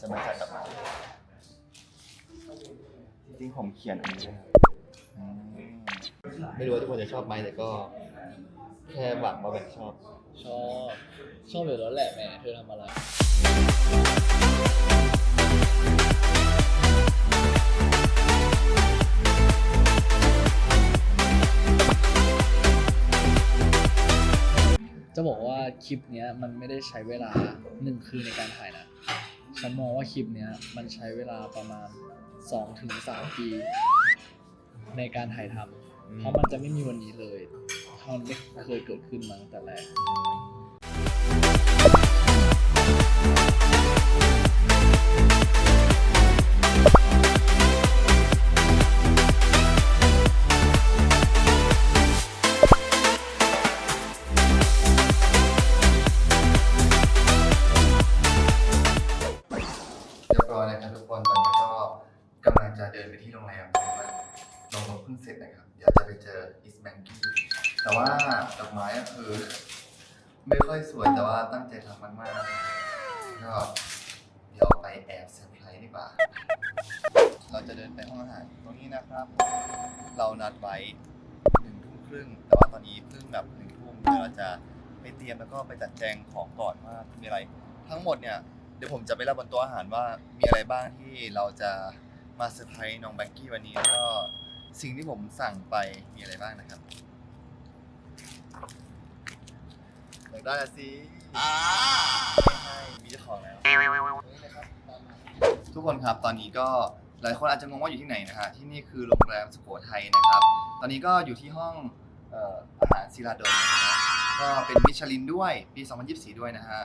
จะมาจัดดอกไม้จริงๆผมเขียนอันนี้ด้วยครับอืมไม่รู้ว่าทุกคนจะชอบไหมแต่ก็ แค่หวังว่าแบบชอบ ชอบ ชอบอยู่แล้วแหละแหม่เธอทำอะไร จะบอกว่าคลิปเนี้ยมันไม่ได้ใช้เวลาหนึ่งคืนในการถ่ายนะ ฉันมองว่าคลิปเนี้ยมันใช้เวลาประมาณ2-3ถึง3ปีในการถ่ายทำเพราะมันจะไม่มีวันนี้เลยถ้ามันไม่เคยเกิดขึ้นมาตั้งแต่แรก รียมแล้วก็ไปจัดแจงของก่อนว่ามีอะไร ทั้งหมดเนี่ยเดี๋ยวผมจะไปรับบนโต๊ะอาหารว่ามีอะไรบ้างที่เราจะมาเซอร์ไพรส์น้องแบงกี้วันนี้แล้วก็สิ่งที่ผมสั่งไปมีอะไรบ้างนะครับอยากได้ละสิไม่ให้มีเจ้าของแล้วนี่นะครับทุกคนครับตอนนี้ก็หลายคนอาจจะงงว่าอยู่ที่ไหนนะฮะที่นี่คือโรงแรมสุโขทัยนะครับ ตอนนี้ก็อยู่ที่ห้องเอ่ออาหารศิลาดลนะฮะ ก็เป็นมิชลินด้วยปี 2024 ด้วยนะฮะ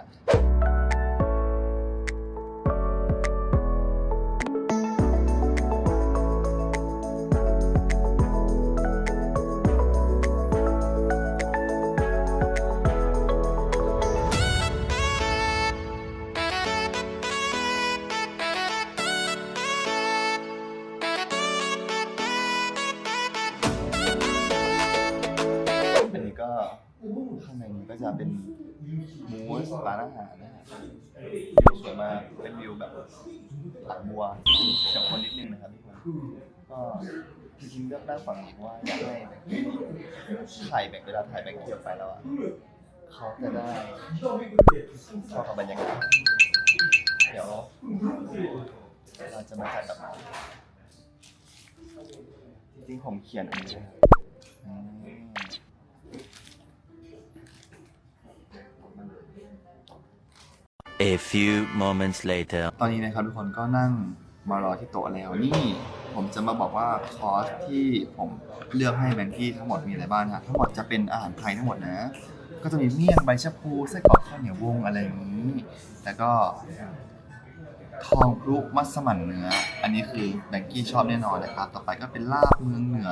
ร้านอาหารนะฮะวิวสวยมากเป็นวิวแบบหลังบัวเฉียวคนนิดนึงนะครับทุกคนก็จริงๆเลือกได้ฝั่งนี้เพราะว่าอยากให้แบงค์ถ่ายแบงค์เวลาถ่ายแบงค์เที่ยวไปแล้วอะเขาจะได้เข้ากับบรรยากาศเดี๋ยวเราจะมาจัดดอกไม้จริงๆผมเขียนอันนี้ด้วยครับ A few moments later. ตอนนี้นะครับทุกคนก็นั่งมารอที่โต๊ะแล้วนี่ผมจะมาบอกว่าคอร์สที่ผมเลือกให้แบงกี้ทั้งหมดมีอะไรบ้างนะทั้งหมดจะเป็นอาหารไทยทั้งหมดนะ ก็จะมีเมี่ยงใบชะพูไส้กรอกข้าวเหนียววงอะไรอย่างนี้ แล้วก็ทองพลุมัสมั่นเนื้อ อันนี้คือแบงกี้ชอบแน่นอนนะครับ ต่อไปก็เป็นลาบเมืองเหนือ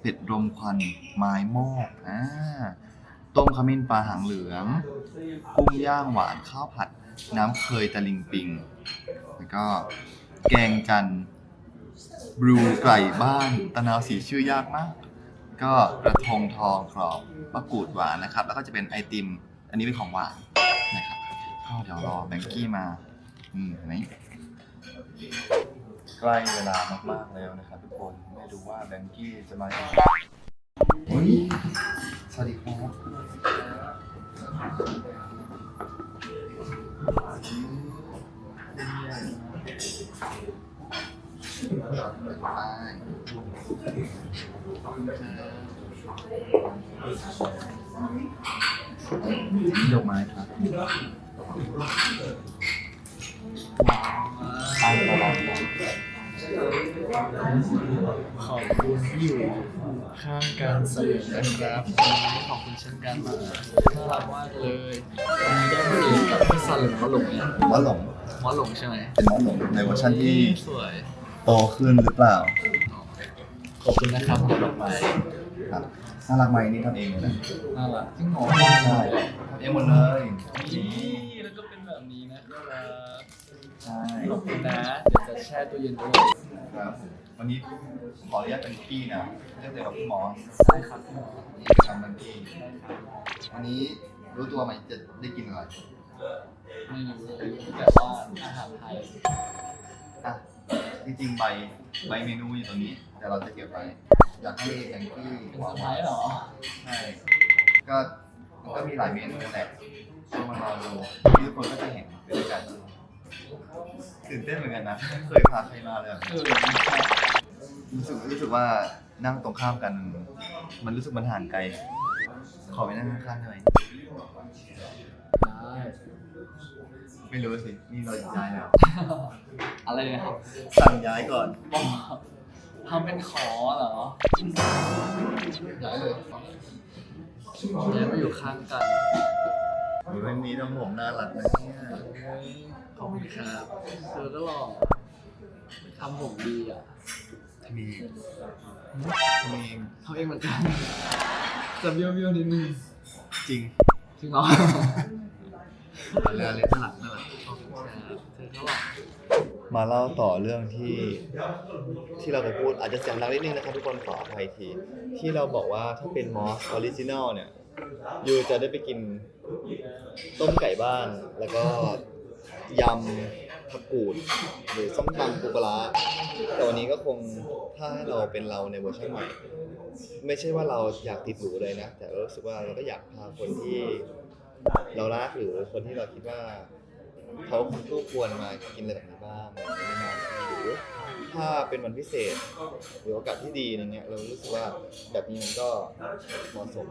เป็ดรมควันไม้โมกอ่าต้มขมิ้นปลาหางเหลือง กุ้งย่างหวานข้าวผัด น้ำเคยตะลิงปิง แล้วก็แกงจันทร์บรูไก่บ้านตะนาวสีชื่อยากมาก ก็กระทงทองกรอบมะกรูดหวานนะครับ แล้วก็จะเป็นไอติม อันนี้เป็นของหวานนะครับก็เดี๋ยวรอแบงกี้มาอืมเห็นไหมใกล้เวลามากๆแล้วนะครับทุกคนไม่รู้ว่าแบงกี้จะมาอีกเฮ้ยสวัสดีครับ ดอกไม้ครับตานตลอด ขอบคุณที่อยู่ข้างการเสนอนะครับวันนี้ขอบคุณเช่นกันมาน่ารักมากเลยวันนี้ได้มาเจอกับพี่ซันหรือหมอหลงเนี่ยหมอหลงหมอหลงใช่ไหมเป็นหมอหลงในเวอร์ชันที่สวยโตขึ้นหรือเปล่า ขอบคุณนะครับหมอดอกไม้ครับน่ารักไหมนี่ทำเองเลยนะน่ารักจริงเหรอใช่ทำเองหมดเลยนี่แล้วก็เป็น ช่ขอบคุณนะเดี๋ยวจะแช่ตู้เย็นด้วยครับวันนี้ขออนุญาตเป็นพี่นะเรียกเลยกับพี่หมอใช่ครับหมอนี่ทำเป็นพี่วันนี้รู้ตัวไหมจะได้กินอะไรไม่รู้เลยแต่ว่าอาหารไทยอะจริงๆใบใบเมนูอยู่ตรงนี้ แต่เราจะเก็บไว้อยากให้แองกี้เป็นเซอร์ไพรส์เหรอใช่ก็มันก็มีหลายเมนูแหละต้องมารอดูที่ทุกคนก็จะเห็นไปด้วยกัน ตื่นเต้นเหมือนกันนะไม่เคยพาใครมาเลยอะเออรู้สึกรู้สึกว่านั่งตรงข้ามกัน มันรู้สึกมันห่างไกล ขอไปนั่งข้างๆได้ไหมได้ไม่รู้สิ นี่เราย้ายแล้ว อะไรนะครับ สั่งย้ายก่อนบอกทำเป็นขอเหรอย้ายเลยเดี๋ยวมาอยู่ข้างกันวันนี้น้องผมน่ารักนะเนี่ยเฮ้ย ขอบคุณครับเธอก็หล่อทำผมดีอะทำเองทำเองทำเองเหมือนกันจะเบี้ยวเบี้ยวๆนิดนึงจริงจริงเหรอเอาเลยเอาเลยน่ารักน่ารักขอบคุณครับเธอก็หล่อมาเล่าต่อเรื่องที่ที่เราไปพูดอาจจะเสียงดังนิดนึงนะครับทุกคนขออภัยที ที่เราบอกว่าถ้าเป็นมอสออริจินอลเนี่ยยูจะได้ไปกินต้มไก่บ้านแล้วก็ ยำผักกูด หรือส้มตำปูปลาร้าแต่วันนี้ก็คงถ้าให้เราเป็นเราในเวอร์ชันใหม่ ไม่ใช่ว่าเราอยากติดหรูเลยนะ แต่เรารู้สึกว่าเราก็อยากพาคนที่เรารักหรือคนที่เราคิดว่าเขาคู่ควรมากินอะไรแบบนี้บ้างในงานหรือถ้าเป็นวันพิเศษ หรือโอกาสที่ดีอะไรเงี้ยเรารู้สึกว่าแบบนี้มันก็เหมาะสม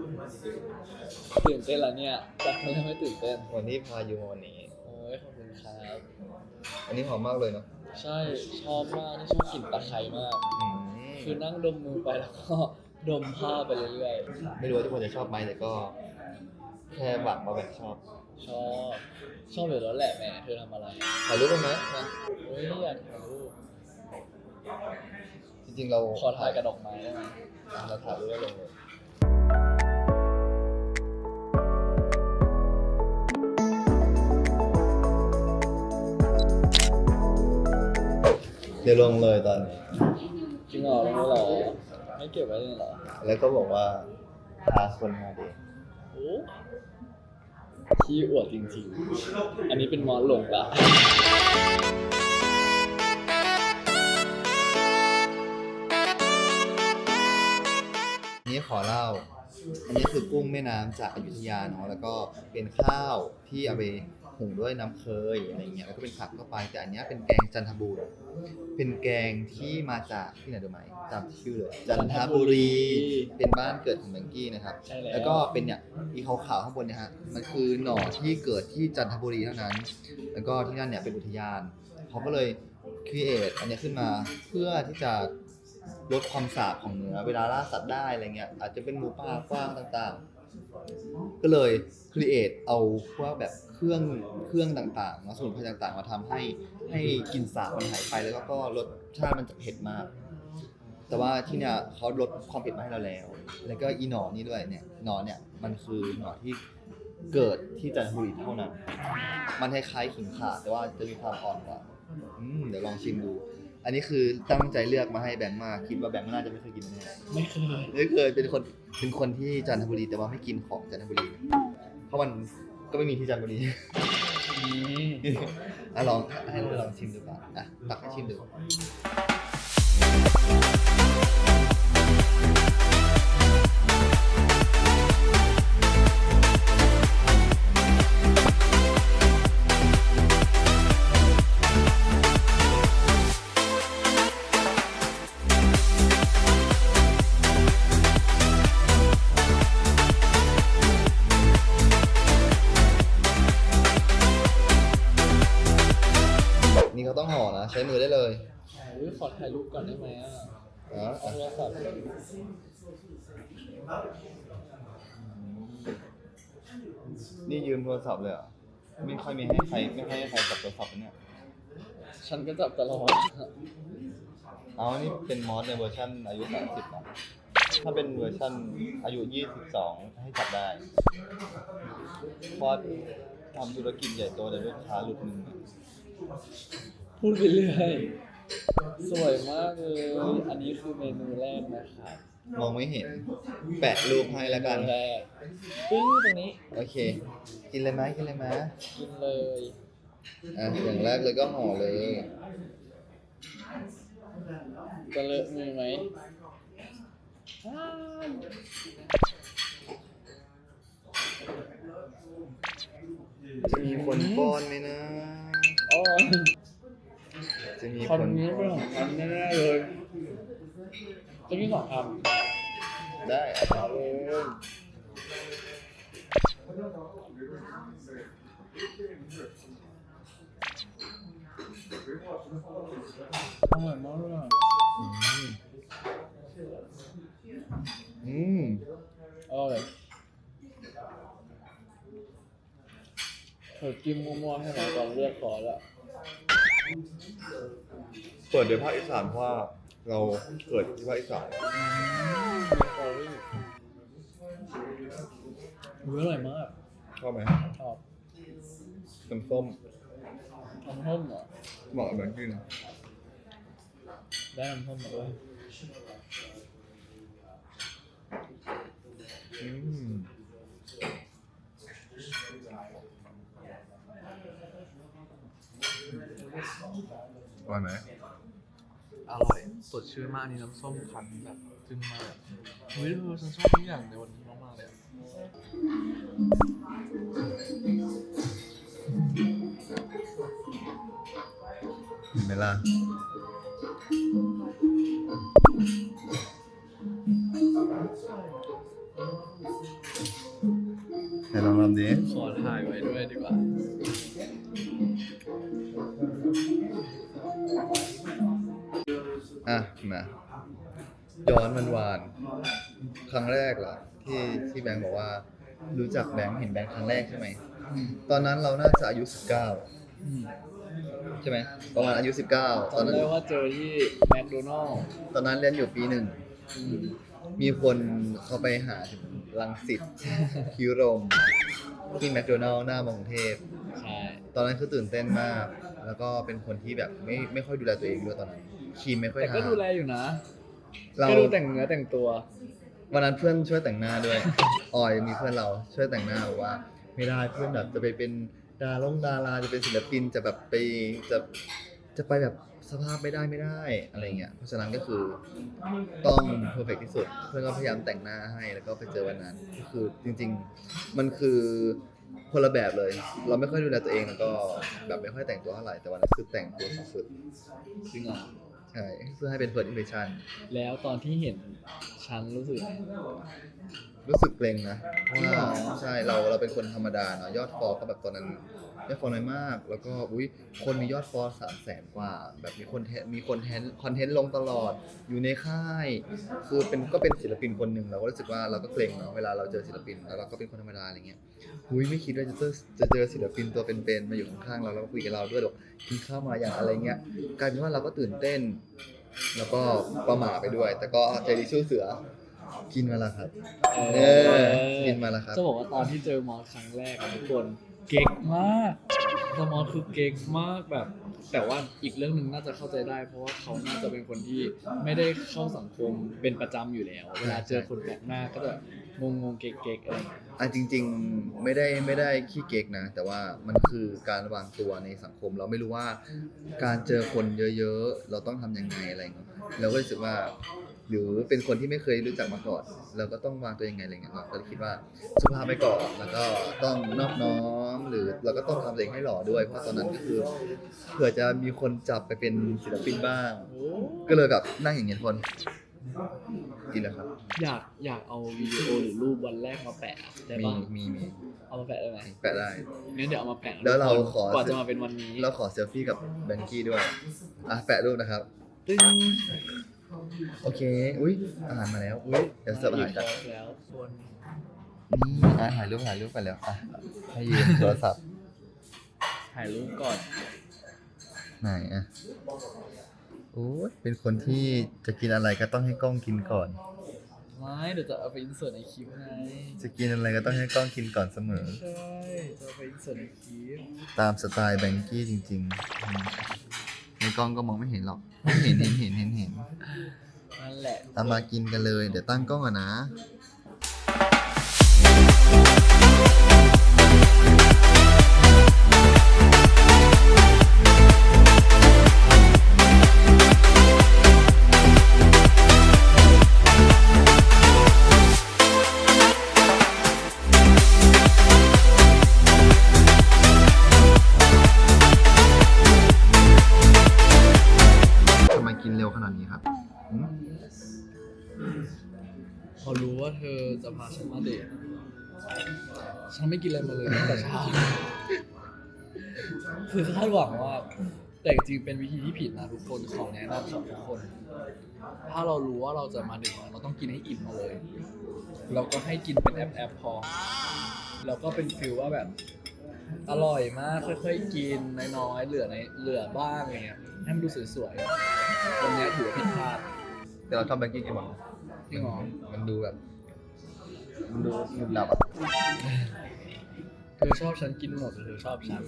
ตื่นเต้นแล้วเนี่ยจากตอนแรกไม่ตื่นเต้นวันที่พายูมาวันนี้โอ้ ยขอบคุณครับอันนี้หอมมากเลยเนาะใช่ชอบมากที่ชอบกลิ่นตะไคร้มาก อืมคือนั่งดมมือไปแล้วก็ดมผ้าไปเรื่อยไม่รู้ว่าทุกคนจะชอบไหมแต่ก็ แค่หวังว่าแบบชอบๆชอบชอบอยู่แล้วแหละแหม่เธอทำอะไรถ่ายรูปกันไหมมาเฮ้ยอยากถ่ายรูปจริงๆเราขอถ่ายกับดอกไม้ได้ไหมเราถ่ายรูปได้ลงเลย เดี๋ยวลงเลยตอนนี้จริงเหรอไม่รู้เหรอ ไม่เก็บไว้เลยเหรอแล้วก็บอกว่าพาคนมาเดทโอ้ขี้อวดจริงๆ อันนี้เป็นมอสหลงละนี้ขอเล่า อันนี้คือกุ้งแม่น้ำจากอยุธยาเนาะแล้วก็เป็นข้าวที่เอาไป หุงด้วยน้ำเคยอะไรเงี้ยแล้วก็เป็นผักเข้าไป แต่อันเนี้ยเป็นแกงจันทบูรณ์เป็นแกงที่มาจากที่ไหนดูไหมจำชื่อเลยจันทบุรี เป็นบ้านเกิดของแบงกี้นะครับ ใช่แล้ว แล้วก็เป็นเนี่ยอีขาวๆข้างบนเนี่ยฮะมันคือหน่อที่เกิดที่จันทบุรีเท่านั้น แล้วก็ที่นั่นเนี่ยเป็นอุทยานเขาก็เลยครีเอทอันเนี้ยขึ้นมาเพื่อที่จะลดความสาบของเนื้อเวลาล่าสัตว์ได้อะไรเงี้ยอาจจะเป็นหมูป่ากว้างต่างๆ ก็เลยครีเอทเอาพวกแบบ เครื่องเครื่องต่างๆมาสมุนไพรต่างๆ มาทำให้ให้กลิ่นสาบมันหายไปแล้วก็รสชาติมันจะเผ็ดมาก แต่ว่าที่เนี่ยเขาลดความเผ็ดมาให้เราแล้ว แล้วก็อีหนอนี่ด้วยเนี่ยหนอเนี่ยมันคือหนอที่เกิดที่จันทบุรีเท่านั้น มันคล้ายๆขิงข่าแต่ว่าจะมีความอ่อนกว่าอืมเดี๋ยวลองชิมดู อันนี้คือตั้งใจเลือกมาให้แบงค์มากคิดว่าแบงค์น่าจะไม่เคยกินแน่ไม่เคยไม่เคยเป็นคนเป็นคนที่จันทบุรีแต่ว่าไม่กินของจันทบุรีเพราะมัน ก็ไม่มีที่จันทบุรีนี่อะลองให้เราลองชิมดูก่อนอะตักให้ชิมดู นี่ยืมโทรศัพท์เลยเหรอะไม่ค่อยมีให้ใครไม่ค่อยให้ใครจับโทรศัพท์นะเนี่ย ฉันก็จับตลอด เอานี่เป็นมอสในเวอร์ชันอายุ 30นะถ้าเป็นเวอร์ชันอายุ 22 ให้จับได้เพราะทำธุรกิจใหญ่โตแต่ลูกค้าหลุดมือพูดไปเรื่อย สวยมากเลย อันนี้คือเมนูแรกนะครับ มองไม่เห็น แปะรูปให้แล้วกันเมนูแรกปึ้งตรงนี้โอเค กินเลยไหมกินเลยไหมกินเลยอะอย่างแรกเลยก็ห่อเลย จะเลอะมือไหมจะมีคนป้อนไหมนะอ๋อจะมีคนคนนี้เป็นของฉันแน่ๆเลย จะมีสองคได้เอาเลยอร่อยมากเลยอะอืมอร่อยเธอจิ้มมั่วๆให้หน่อยตอนเลือกคอร์สอะเปิดเดี๋ยวภาคอีสานเพราะว่า เราเกิดที่ภาคอีสานคอรี่อุ๊ยอร่อยมากชอบไหมชอบน้ำส้มน้ำส้มเหรอเหมาะเหมือนกินได้น้ำส้มมาด้วยอืมอร่อยไหมอร่อย สดชื่นมากอันนี่น้ำส้มคั้นแบบจึ้งมากเฮ้ยเธอฉันชอบทุกอย่างในวันนี้มากๆเลยอะเห็นไหมล่ะไหนลองทำดิขอถ่ายไว้ด้วยดีกว่า ย้อนมันวานๆครั้งแรกเหรอที่ที่แบงค์บอกว่า รู้จักแบงค์เห็นแบงค์ครั้งแรกใช่ไหมตอนนั้นเราน่าจะอายุ19ใช่ไหมประมาณอายุ19ตอนนั้น จำได้ว่าเจอที่แมคโดนัลล์ตอนนั้นเรียนอยู่ปีหนึ่ง มีคนเขาไปหาถึงลังสิตพิรม ที่แมคโดนัลล์หน้ามอกรุงเทพ ใช่ ตอนนั้นคือตื่นเต้นมาก แล้วก็เป็นคนที่แบบไม่ไม่ค่อยดูแลตัวเองด้วยตอนนั้น ครีมไม่ค่อยแต่ทาก็ดูแลอยู่นะเราก็ดูแต่งเนื้อแต่งตัว วันนั้นเพื่อนช่วยแต่งหน้าด้วย ออยมีเพื่อนเราช่วยแต่งหน้าบอกว่า ไม่ได้เพื่อนแบบจะไปเป็นดารงดาราจะเป็นศิลปินจะแบบไปจะจะไปแบบสภาพไม่ได้ไม่ได้อะไรเงี้ยเพราะฉะนั้นก็คือต้องเพอร์เฟกที่สุด เพื่อนก็พยายามแต่งหน้าให้แล้วก็ไปเจอวันนั้นก็คือจริง ๆ มันคือคนละแบบเลย เราไม่ค่อยดูแลตัวเองแล้วก็แบบไม่ค่อยแต่งตัวเท่าไหร่แต่วันนั้นคือแต่งตัวสุดจริงเหรอๆ ใช่เพื่อให้เป็น first impression แล้วตอนที่เห็นฉันรู้สึก รู้สึกเกรงนะเพราะจริงเหรว่าอใช่เราเราเป็นคนธรรมดาเนาะยอดฟอลก็แบบตอนนั้นยอดฟอลน้อยมาก แล้วก็อุ้ยคนมียอดฟอลสามแสนกว่า แบบมีคนเทมีคนเทนคอนเทนต์ลงตลอดอยู่ในค่าย คือเป็นก็เป็นศิลปินคนหนึ่งเราก็รู้สึกว่าเราก็เกรงเนาะเวลาเราเจอศิลปินแล้วเราก็เป็นคนธรรมดาอะไรเงี้ยอุ้ยไม่คิดว่าจะเจอจะเจอศิลปินตัวเป็นๆมาอยู่ข้างๆเราแล้วก็คุยกับเราด้วยหรอกกินข้าวมาอย่างอะไรเงี้ยกลายเป็นว่าเราก็ตื่นเต้น แล้วก็ประหม่าไปด้วย แต่ก็ใจดีสู้เสือ กินมาแล้วครับ เออ กินมาแล้วครับ จะบอกว่าตอนที่เจอมอสครั้งแรกอะทุกคนเก่งมากแต่มอสคือเก่งมากแบบ แต่ว่าอีกเรื่องหนึ่งน่าจะเข้าใจได้ เพราะว่าเขาน่าจะเป็นคนที่ไม่ได้เข้าสังคมเป็นประจำอยู่แล้ว เวลาเจอคนแปลกหน้าก็จะงงงๆเก๊กๆอะไรอย่างเงี้ยอะจริง ๆ ไม่ได้ไม่ได้ขี้เก๊กนะ แต่ว่ามันคือการวางตัวในสังคม เราไม่รู้ว่าการเจอคนเยอะ ๆ เราต้องทำยังไงอะไรอย่างเงี้ยเราก็รู้สึกว่า หรือเป็นคนที่ไม่เคยรู้จักมาก่อนเราก็ต้องวางตัวยังไงอะไรเงี้ยเราก็เลยคิดว่าสุภาพไปก่อนแล้วก็ต้องนอบน้อมหรือเราก็ต้องทำตัวเองให้หล่อด้วย เพราะตอนนั้นก็คือเผื่อจะมีคนจับไปเป็นศิลปินบ้างโอ้ก็เลยแบบนั่งอย่างเงี้ยคนกินแล้วครับ อยากอยากเอาวิดีโอหรือรูปวันแรกมาแปะอะได้มีปะมีมีเอามาแปะได้ไหมแปะได้ งั้นเดี๋ยวเอามาแปะแล้วเราทุกคนขอกว่าจะมาเป็นวันนี้เราขอเซลฟี่กับแบงกี้ด้วยอะแปะรูปนะครับ ตึ้ง โอเค อุ้ยอาหารมาแล้ว อุ้ยเดี๋ยวเสิร์ฟอาหารกันแล้วคนนี่อะถ่ายรูปถ่ายรูปไปแล้วอะให้ยืมโทรศัพท์ ถ่ายรูปก่อน ไหนอะโอ้ยเป็นคนที่จะกินอะไรก็ต้องให้กล้องกินก่อน ไม่เดี๋ยวจะเอาไปอินเสิร์ตในคลิปไงจะกินอะไรก็ต้องให้กล้องกินก่อนเสมอ ใช่ จะเอาไปอินเสิร์ตในคลิป ตามสไตล์แบงกี้จริงๆอืม ในกล้องก็มองไม่เห็นหรอก เห็นเห็นเห็นเห็นเห็นนั่นแหละ ตามมากินกันเลย เดี๋ยวตั้งกล้องก่อนนะ ขนาดนี้ครับพอรู้ว่าเธอจะพาฉันมาเดทฉันไม่กินอะไรมาเลยตั้งแต่เช้า คือคาดหวังว่า แต่จริงๆเป็นวิธีที่ผิดนะทุกคนขอแนะนำสำหรับทุกคน ถ้าเรารู้ว่าเราจะมาเดทเราต้องกินให้อิ่มมาเลย เราก็ให้กินเป็นแอปแอปพอ แล้วก็เป็นฟิลว่าแบบ อร่อยมากค่อยๆกินน้อยๆเหลือในเหลือบ้างอะไรเงี้ยให้มันดูสวยๆวันเนี้ยถือว่าผิดพลาดแต่เราชอบแบงกี้กี่บอกจริงเหรอมันดูแบบมันดูหนุบหนับอะ เธอชอบฉันกินหมดหรือเธอชอบฉัน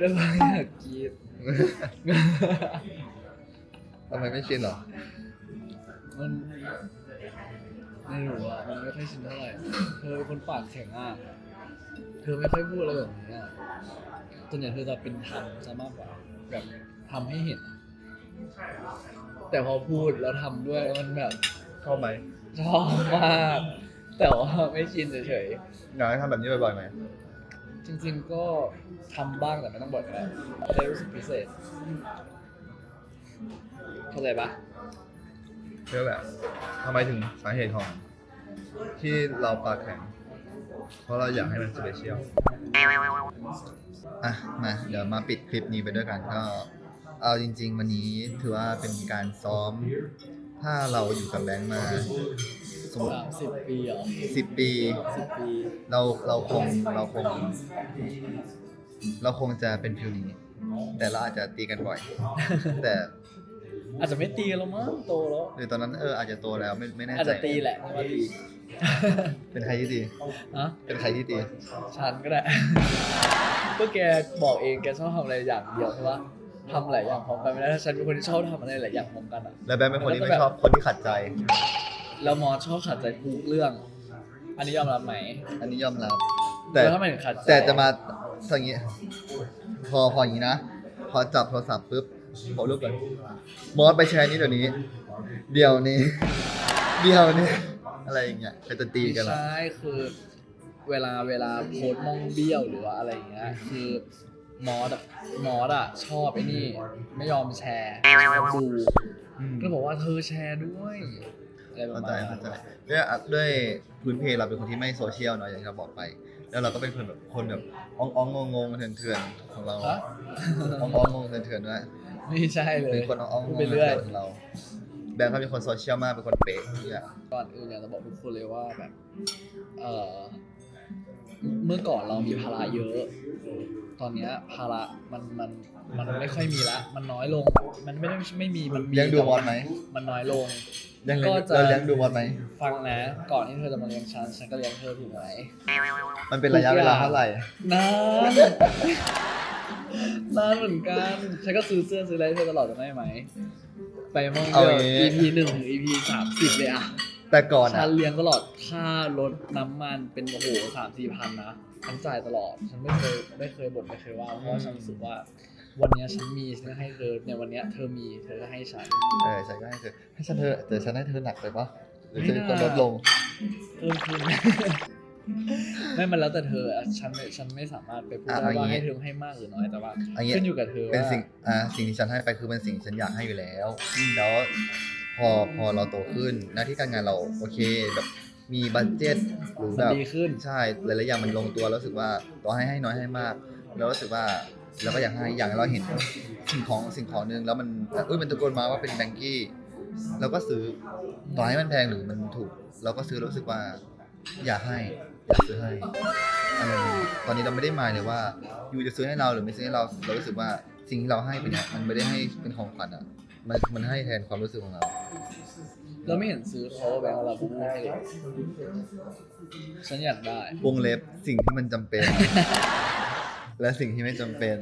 เลยได้ไหมอยากกินทำไมไม่ชินหรอ มันไม่รู้อะมันไม่ค่อยชินเท่าไหร่เธอเป็นคนปากแข็งอะเธอไม่ค่อยพูดอะไรแบบนี้อะส่วนใหญ่เธอจะเป็นทำซะมากกว่าแบบทำให้เห็น แต่พอพูดแล้วทำด้วยมันแบบชอบไหมชอบมาก แต่ว่าไม่ชินเฉยอยากให้ทำแบบนี้บ่อยๆไหมๆ จริง ๆ ก็ทำบ้างแต่ไม่ต้องบ่อยก็ได้จะได้รู้สึกพิเศษเข้าใจปะเพื่อแบบทำไมถึงสาเหตุของ ที่เราปากแข็ง เพราะเราอยากให้มันสเปเชียล อะ มาเดี๋ยวมาปิดคลิปนี้ไปด้วยกันก็ เอาจริง ๆ วันนี้ถือว่าเป็นการซ้อม ถ้าเราอยู่กับแบงค์มา สมมติสามสิบปีเหรอสิบปี สิบปีเราเราคงเราคง เราคงจะเป็นฟิวนี้ แต่เราอาจจะตีกันบ่อย แต่อาจจะไม่ตีกันแล้วมั้งโตแล้ว หรือตอนนั้นเอออาจจะโตแล้วไม่ไม่แน่อาจใจจะตีแหละไม่ว่าตีเป็นใครที่ตีอะเป็นใครที่ตีฉันก็ได้ก็แกบอกเองแกชอบทำอะไรอย่างเดียวใช่ปะทำหลายอย่างพร้อมกันไม่ได้ถ้าฉันเป็นคนที่ชอบทำอะไรหลายอย่างพร้อมกันอะแล้วแบงค์เป็นคนที่ไม่ชอบคนที่ขัดใจ แล้วมอสชอบขัดใจทุกเรื่อง อันนี้ยอมรับไหมอันนี้ยอมรับ แต่แล้วทำไมถึงขัดใจแต่จะมาอย่างงี้ พอพออย่างนี้นะ พอจับโทรศัพท์ปุ๊บขอรูปก่อนมอสไปแชร์นี้เดี๋ยวนี้ เดี๋ยวนี้ เดี๋ยวนี้ อะไรอย่างเงี้ยไปจะตีกันเหรอ ใช่คือเวลาเวลาโพสต์มองเบี้ยวหรือว่าอะไรอย่างเงี้ยคือมอสอะมอสอะชอบไอ้นี่ ไม่ยอมแชร์ดูอืม ก็บอกว่าเธอแชร์ด้วย อะไรประเข้ามาใจณนั้เข้านใจด้วยอะด้วยพื้นเพเราเป็นคนที่ไม่โซเชียลเนาะอย่างที่เราบอกไป แล้วเราก็เป็นคนแบบคนแบบอ่องอ่องงงงๆเถื่อนเถื่อนๆของเราฮะอ่องอ่องงงเถื่อนเถื่อนๆด้วยไม่ใช่เลยเป็นคนอ่องอ่องพูงดงไปเถื่เรื่อยอนๆของเราแบงค์เขาเป็นคนโซเชียลมากเป็นคนเป๊ะเนี่ยก่อนอื่นอยากจะบอกทุกคนเลยว่าแบบ เออ เมื่อก่อนเรามีภาระเยอะ ตอนเนี้ยภาระมันมันมันไม่ค่อยมีละ มันน้อยลง มันไม่ได้ไม่มี มันมีเลี้ยงดูบอลไหม มันน้อยลงเลี้ยงก็จะ เราเลี้ยงดูบอลไหม ฟังนะ ก่อนที่เธอจะมาเลี้ยงฉัน ฉันก็เลี้ยงเธอถูกไหม มันเป็นระยะเวลาเท่าไหร่ นาน นานเหมือนกัน ฉันก็ซื้อเสื้อซื้ออะไรให้เธอตลอดจำได้ไหม ไปมองเอาเดียวอย่างงี้ EP หนึ่งถึง EP สามสิบเลยอะ แต่ก่อนฉัอะนเลี้ยงตลอดค่ารถน้ำมันเป็นโอ้โหสามสี่พันนะฉันจ่ายตลอด ฉันไม่เคยไม่เคยบ่นไม่เคยว่า เพราะว่าฉันรู้สึกว่า วันเนี้ยฉันมีฉันก็ให้เธอในวันเนี้ยเธอมีเธอก็ให้ฉัน เออฉันก็ให้เธอให้ฉันเธอแต่ฉันให้เธอหนักไปปะหรือไม่จะน่าต้องลดลง เพิ่มขึ้น ไม่มันแล้วแต่เธออะฉันไม่ฉันไม่สามารถไปพูดอะได้เอาอย่างงี้ว่าให้เธอให้มากหรือน้อยแต่ว่าเอาอย่างงี้ขึ้นอยู่กับเธอเป็นว่าสิ่งอ่าสิ่งที่ฉันให้ไปคือเป็นสิ่งที่ฉันอยากให้อยู่แล้ว แล้ว พอพอเราโตขึ้นหน้าที่การงานเราโอเคแบบมีบัตเจ็ตหรือมัแบนบดีขึ้น ใช่หลายๆอย่างมันลงตัวแล้วรู้สึกว่าต่อให้ให้น้อยให้มากเรารู้สึกว่าเราก็อยากให้อย่างเราเห็นสิ่งของสิ่งของหนึ่งแล้วมันอุ้ยมันตะโกนมาว่าเป็นแบงกี้เราก็ซื้อต่อให้มันแพงหรือมันถูก เราก็ซื้อแล้วรู้สึกว่าอยากให้อยากซื้อให้อะไรอย่างนี้ตอนนี้เราไม่ได้หมายเลยว่ายูจะซื้อให้เราหรือไม่ซื้อให้เราเรารู้สึกว่าสิ่งที่เราให้ไปเนี่ยมันไม่ได้ให้เป็นของขวัญอะ มันมันให้แทนความรู้สึกของเรา เราไม่เห็นซื้อเขาแบงค์เราพูดให้เลยฉันอยากได้ วงเล็บสิ่งที่มันจำเป็น และสิ่งที่ไม่จำเป็น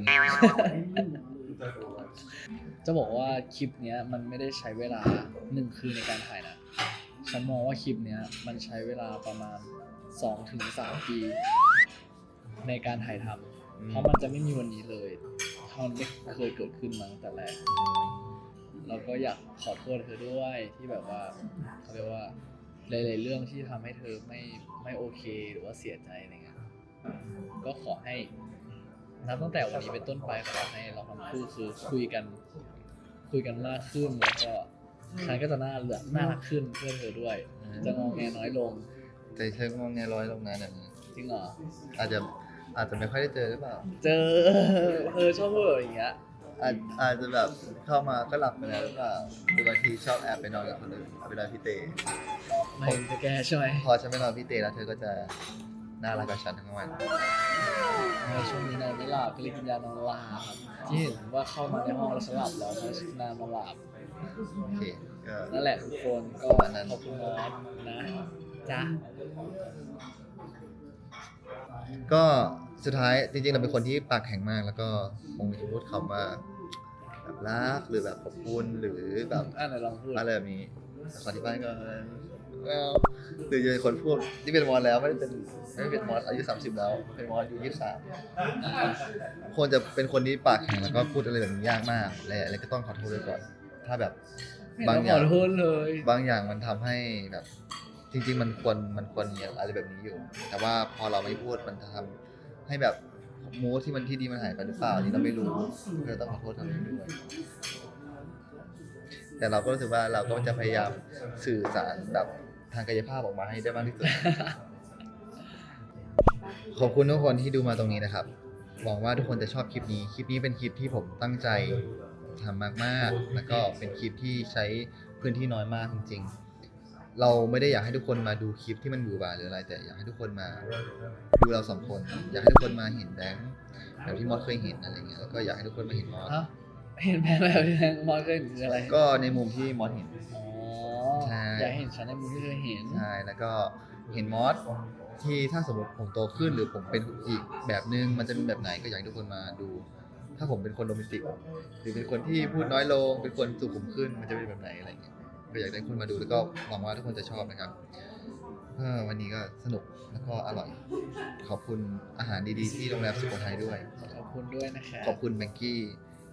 จะบอกว่าคลิปเนี้ยมันไม่ได้ใช้เวลาหนึ่งคืนในการถ่ายนะ ฉันมองว่าคลิปเนี้ยมันใช้เวลาประมาณสองถึงสามปีในการถ่ายทำ เพราะมันจะไม่มีวันนี้เลย ถ้ามันไม่เคยเกิดขึ้นมาตั้งแต่แรก แล้วก็อยากขอโทษเธอด้วยที่แบบว่าเขาเรียกว่าหลายๆเรื่องที่ทำให้เธอไม่ไม่โอเคหรือว่าเสียใจอะไรเงี้ยก็ขอให้นับตั้งแต่วันนี้เป็นต้นไปขอให้เราทั้งคู่คือคุยกัน คุยกันมากขึ้นแล้วก็ฉันก็จะน่าเหลือน่ารักขึ้นเพื่อเธอด้วย จะงองแงน้อยลงใจเชิงงงแงร้อยลงนั้นอะจริงเหรออาจจะอาจจะไม่ค่อยได้เจอหรือเปล่า เจอเธอชอบพูดแบบอย่างเงี้ย อาจอาจจะแบบเข้ามาก็หลับไปแล้วหรือเปล่าหรือบางทีชอบแอบไปนอนกับคนอื่นเอาไปนอนพี่เตไม่จะแกใช่ไหมพอฉันไปนอนพี่เตแล้วเธอก็จะน่ารักกับฉันทั้งวันเออช่วงนี้นอนไม่หลับก็เลยกินยานอนหลับที่เห็นว่าเข้ามาในห้องแล้วฉันหลับแล้วเพราะฉันนอนมาหลับโอเคก็นั่นแหละทุกคนก็ประมาณนั้นขอบคุณมอสนะจ้าก็ สุดท้ายจริงๆเราเป็นคนที่ปากแข็งมาก แล้วก็คงจะพูดคำว่าแบบรักหรือแบบขอบคุณหรือแบบอะไหนลองพูดอะไรแบบนี้ขอที่บ้านก็เอาหรือจะเป็นคนพูดที่เป็นมอสแล้วไม่ได้เป็นไม่ได้เป็นมอสอายุ 30 แล้ว เป็นมอสอายุ23ควรจะเป็นคนที่ปากแข็งแล้วก็พูดอะไรแบบนี้ยากมากและอะไรก็ต้องขอโทษด้วยก่อน ถ้าแบบไม่บางต้องอขย่างอโทษเลย บางอย่างมันทำให้แบบ จริง ๆ มันควรมันควรมีอะไรแบบนี้อยู่ แต่ว่าพอเราไม่พูดมันจะทำ ให้แบบมูทที่มันที่ดีมันหายไปหรือเปล่าอันนี่เราไม่รู้เราต้องขอโทษทางนี้ด้วย แต่เราก็รู้สึกว่าเราก็จะพยายามสื่อสารแบบทางกายภาพออกมาให้ได้มากที่สุด ขอบคุณทุกคนที่ดูมาตรงนี้นะครับ หวังว่าทุกคนจะชอบคลิปนี้ คลิปนี้เป็นคลิปที่ผมตั้งใจทำมากๆ แล้วก็เป็นคลิปที่ใช้พื้นที่น้อยมากจริงๆ เราไม่ได้อยากให้ทุกคนมาดูคลิปที่มันบูบาหรืออะไร แต่อยากให้ทุกคนมาดูเราสองคน อยากให้ทุกคนมาเห็นแบงค์แบบที่มอสเคยเห็นอะไรเงี้ยแล้วก็อยากให้ทุกคนมาเห็นมอสฮะเห็นแพงแบบที่มอสเคยเห็นคืออะไรก็ในมุมที่มอสเห็นอ๋อใช่อยากให้เห็นฉันในมุมที่เธอเห็นใช่แล้วก็เห็นมอสที่ถ้าสมมติผมโตขึ้นหรือผมเป็นอีกแบบนึงมันจะเป็นแบบไหนก็อยากให้ทุกคนมาดู ถ้าผมเป็นคนโรแมนติกหรือเป็นคนที่พูดน้อยลงเป็นคนสุขุมขึ้นมันจะเป็นแบบไหนอะไรเงี้ย ก็อยากให้ทุกคนมาดูแล้วก็หวังว่าทุกคนจะชอบนะครับเออวันนี้ก็สนุกแล้วก็อร่อย ขอบคุณอาหารดีๆ ที่โรงแรมสุโขทัยด้วย ขอบคุณด้วยนะคะขอบคุณแบงกี้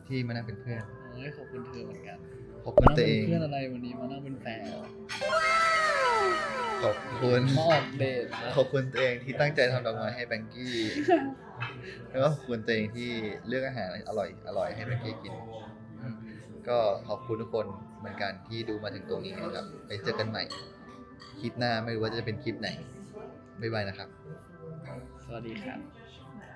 ที่มานั่งเป็นเพื่อนเอ้ยขอบคุณเธอเหมือนกันขอบคุณมาตัวนั่งเอเป็นงเพื่อนอะไรวันนี้มานั่งเป็นแฟนขอบคุณ มาออกเดทนะขอบคุณตัวเองที่ตั้งใจทำดอกไม้ให้แบงกี้ แล้วก็ขอบคุณตัวเองที่เลือกอาหารอร่อยอร่อยให้แบงกี้กินอืมก็ขอบคุณทุกคน เหมือนกันที่ดูมาถึงตรงนี้นะครับ ไปเจอกันใหม่ คลิปหน้าไม่รู้ว่าจะเป็นคลิปไหนบ๊ายบายนะครับ สวัสดีครับ